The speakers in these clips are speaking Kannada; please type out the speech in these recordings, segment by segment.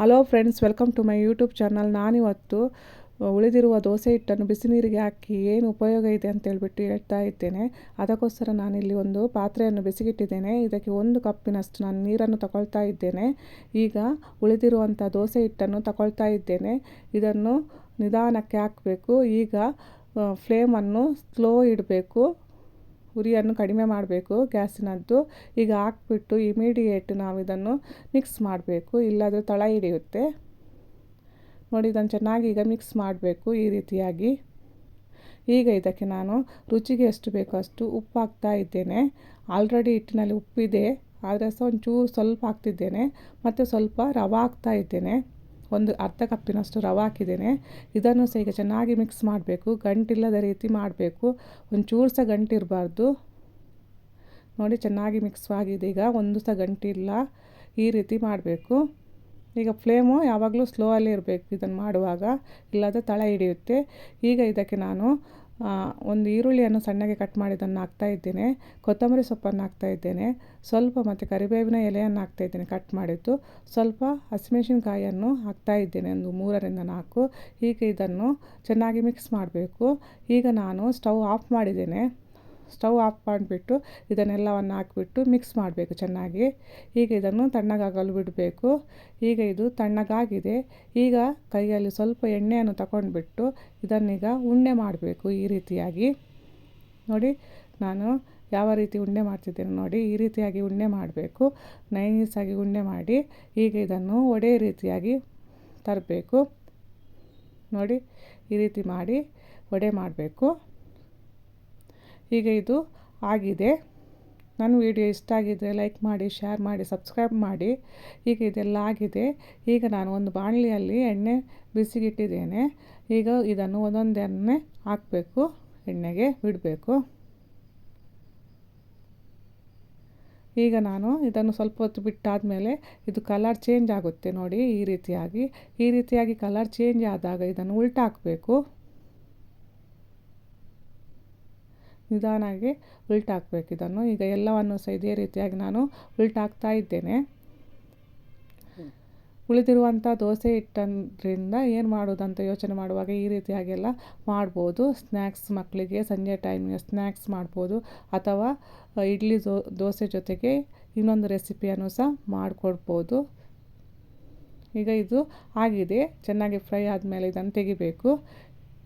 Hello friends welcome to my YouTube channel ನಾನಿವತ್ತು ಉಳಿದಿರುವ ದೋಸೆ ಹಿಟ್ಟನ್ನು ಬಿಸಿ ನೀರಿಗೆ ಹಾಕಿ ಏನು ಉಪಯೋಗ ಇದೆ ಅಂತ ಹೇಳ್ಬಿಟ್ಟು ಹೇಳ್ತಾ ಇದ್ದೇನೆ. ಅದಕ್ಕೋಸ್ಕರ ನಾನಿಲ್ಲಿ ಒಂದು ಪಾತ್ರೆಯನ್ನು ಬಿಸಿಗಿಟ್ಟಿದ್ದೇನೆ. ಇದಕ್ಕೆ ಒಂದು ಕಪ್ಪಿನಷ್ಟು ನಾನು ನೀರನ್ನು ತಗೊಳ್ತಾ ಇದ್ದೇನೆ. ಈಗ ಉಳಿದಿರುವಂಥ ದೋಸೆ ಹಿಟ್ಟನ್ನು ತಗೊಳ್ತಾ ಇದ್ದೇನೆ. ಇದನ್ನು ನಿಧಾನಕ್ಕೆ ಹಾಕಬೇಕು. ಈಗ ಫ್ಲೇಮನ್ನು ಸ್ಲೋ ಇಡಬೇಕು. ಉರಿಯನ್ನು ಕಡಿಮೆ ಮಾಡಬೇಕು, ಗ್ಯಾಸಿನದ್ದು ಈಗ ಹಾಕ್ಬಿಟ್ಟು ಇಮಿಡಿಯೇಟ್ ನಾವು ಇದನ್ನು ಮಿಕ್ಸ್ ಮಾಡಬೇಕು. ಇಲ್ಲಾದರೆ ತಳ ಹಿಡಿಯುತ್ತೆ. ನೋಡಿ ಇದನ್ನು ಚೆನ್ನಾಗಿ ಈಗ ಮಿಕ್ಸ್ ಮಾಡಬೇಕು ಈ ರೀತಿಯಾಗಿ. ಈಗ ಇದಕ್ಕೆ ನಾನು ರುಚಿಗೆ ಎಷ್ಟು ಬೇಕೋ ಅಷ್ಟು ಉಪ್ಪು ಹಾಕ್ತಾ ಇದ್ದೇನೆ. ಆಲ್ರೆಡಿ ಹಿಟ್ಟಿನಲ್ಲಿ ಉಪ್ಪಿದೆ, ಆದರೆ ಸಹ ಒಂಚೂರು ಸ್ವಲ್ಪ ಹಾಕ್ತಿದ್ದೇನೆ. ಮತ್ತು ಸ್ವಲ್ಪ ರವೆ ಹಾಕ್ತಾ ಇದ್ದೇನೆ. ಒಂದು ಅರ್ಧ ಕಪ್ಪಿನಷ್ಟು ರವೆ ಹಾಕಿದ್ದೇನೆ. ಇದನ್ನು ಸಹ ಈಗ ಚೆನ್ನಾಗಿ ಮಿಕ್ಸ್ ಮಾಡಬೇಕು. ಗಂಟಿಲ್ಲದ ರೀತಿ ಮಾಡಬೇಕು. ಒಂಚೂರು ಸಹ ಗಂಟಿರಬಾರ್ದು. ನೋಡಿ ಚೆನ್ನಾಗಿ ಮಿಕ್ಸ್ ಆಗಿದೆ. ಈಗ ಒಂದು ಸಹ ಗಂಟಿಲ್ಲ ಈ ರೀತಿ ಮಾಡಬೇಕು. ಈಗ ಫ್ಲೇಮು ಯಾವಾಗಲೂ ಸ್ಲೋ ಅಲ್ಲಿ ಇರಬೇಕು ಇದನ್ನು ಮಾಡುವಾಗ. ಇಲ್ಲದ ತಳ ಹಿಡಿಯುತ್ತೆ. ಈಗ ಇದಕ್ಕೆ ನಾನು ಒಂದು ಈರುಳ್ಳಿಯನ್ನು ಸಣ್ಣಗೆ ಕಟ್ ಮಾಡಿದ್ದನ್ನು ಹಾಕ್ತಾ ಇದ್ದೇನೆ. ಕೊತ್ತಂಬರಿ ಸೊಪ್ಪನ್ನು ಹಾಕ್ತಾ ಇದ್ದೇನೆ. ಸ್ವಲ್ಪ ಮತ್ತು ಕರಿಬೇವಿನ ಎಲೆಯನ್ನು ಹಾಕ್ತಾ ಇದ್ದೇನೆ ಕಟ್ ಮಾಡಿದ್ದು. ಸ್ವಲ್ಪ ಹಸಿಮೆಣಸಿನ್ಕಾಯಿಯನ್ನು ಹಾಕ್ತಾ ಇದ್ದೇನೆ, ಒಂದು ಮೂರರಿಂದ ನಾಲ್ಕು. ಹೀಗೆ ಇದನ್ನು ಚೆನ್ನಾಗಿ ಮಿಕ್ಸ್ ಮಾಡಬೇಕು. ಈಗ ನಾನು ಸ್ಟವ್ ಆಫ್ ಮಾಡಿದ್ದೇನೆ. ಸ್ಟವ್ ಆಫ್ ಮಾಡಿಬಿಟ್ಟು ಇದನ್ನೆಲ್ಲವನ್ನು ಹಾಕಿಬಿಟ್ಟು ಮಿಕ್ಸ್ ಮಾಡಬೇಕು ಚೆನ್ನಾಗಿ. ಈಗ ಇದನ್ನು ತಣ್ಣಗಾಗಲು ಬಿಡಬೇಕು. ಈಗ ಇದು ತಣ್ಣಗಾಗಿದೆ. ಈಗ ಕೈಯಲ್ಲಿ ಸ್ವಲ್ಪ ಎಣ್ಣೆಯನ್ನು ತಗೊಂಡ್ಬಿಟ್ಟು ಇದನ್ನೀಗ ಉಂಡೆ ಮಾಡಬೇಕು ಈ ರೀತಿಯಾಗಿ. ನೋಡಿ, ನಾನು ಯಾವ ರೀತಿ ಉಂಡೆ ಮಾಡ್ತಿದ್ದೇನೆ ನೋಡಿ, ಈ ರೀತಿಯಾಗಿ ಉಂಡೆ ಮಾಡಬೇಕು. ನೈಸಾಗಿ ಉಂಡೆ ಮಾಡಿ ಈಗ ಇದನ್ನು ಒಡೆ ರೀತಿಯಾಗಿ ತರಬೇಕು. ನೋಡಿ, ಈ ರೀತಿ ಮಾಡಿ ವಡೆ ಮಾಡಬೇಕು. ಈಗ ಇದು ಆಗಿದೆ. ನನ್ನ ವಿಡಿಯೋ ಇಷ್ಟ ಆಗಿದ್ದರೆ ಲೈಕ್ ಮಾಡಿ, ಶೇರ್ ಮಾಡಿ, ಸಬ್ಸ್ಕ್ರೈಬ್ ಮಾಡಿ. ಈಗ ಇದೆಲ್ಲ ಆಗಿದೆ. ಈಗ ನಾನು ಒಂದು ಬಾಣಲಿಯಲ್ಲಿ ಎಣ್ಣೆ ಬಿಸಿಗಿಟ್ಟಿದ್ದೇನೆ. ಈಗ ಇದನ್ನು ಒಂದೊಂದೇ ಹಾಕಬೇಕು, ಎಣ್ಣೆಗೆ ಬಿಡಬೇಕು. ಈಗ ನಾನು ಇದನ್ನು ಸ್ವಲ್ಪ ಹೊತ್ತು ಬಿಟ್ಟಾದಮೇಲೆ ಇದು ಕಲರ್ ಚೇಂಜ್ ಆಗುತ್ತೆ ನೋಡಿ ಈ ರೀತಿಯಾಗಿ. ಈ ರೀತಿಯಾಗಿ ಕಲರ್ ಚೇಂಜ್ ಆದಾಗ ಇದನ್ನು ಉಲ್ಟಾ ನಿಧಾನಾಗಿ ಉಲ್ಟಾಕ್ಬೇಕು ಇದನ್ನು. ಈಗ ಎಲ್ಲವನ್ನು ಸಹ ಇದೇ ರೀತಿಯಾಗಿ ನಾನು ಉಲ್ಟಾಕ್ತಾ ಇದ್ದೇನೆ. ಉಳಿದಿರುವಂಥ ದೋಸೆ ಹಿಟ್ಟರಿಂದ ಏನು ಮಾಡೋದಂತ ಯೋಚನೆ ಮಾಡುವಾಗ ಈ ರೀತಿಯಾಗೆಲ್ಲ ಮಾಡ್ಬೋದು. ಸ್ನ್ಯಾಕ್ಸ್ ಮಕ್ಕಳಿಗೆ ಸಂಜೆ ಟೈಮಿಗೆ ಸ್ನ್ಯಾಕ್ಸ್ ಮಾಡ್ಬೋದು. ಅಥವಾ ಇಡ್ಲಿ ದೋಸೆ ಜೊತೆಗೆ ಇನ್ನೊಂದು ರೆಸಿಪಿಯನ್ನು ಸಹ ಮಾಡಿಕೊಡ್ಬೋದು. ಈಗ ಇದು ಆಗಿದೆ. ಚೆನ್ನಾಗಿ ಫ್ರೈ ಆದಮೇಲೆ ಇದನ್ನು ತೆಗಿಬೇಕು.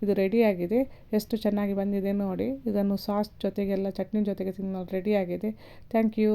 ಇದು ರೆಡಿಯಾಗಿದೆ ಎಷ್ಟು ಚೆನ್ನಾಗಿ ಬಂದಿದೆ ನೋಡಿ. ಇದನ್ನು ಸಾಸ್ ಜೊತೆಗೆಲ್ಲ ಚಟ್ನಿ ಜೊತೆಗೆ ತಿನ್ನಲು ರೆಡಿಯಾಗಿದೆ ಥ್ಯಾಂಕ್ ಯು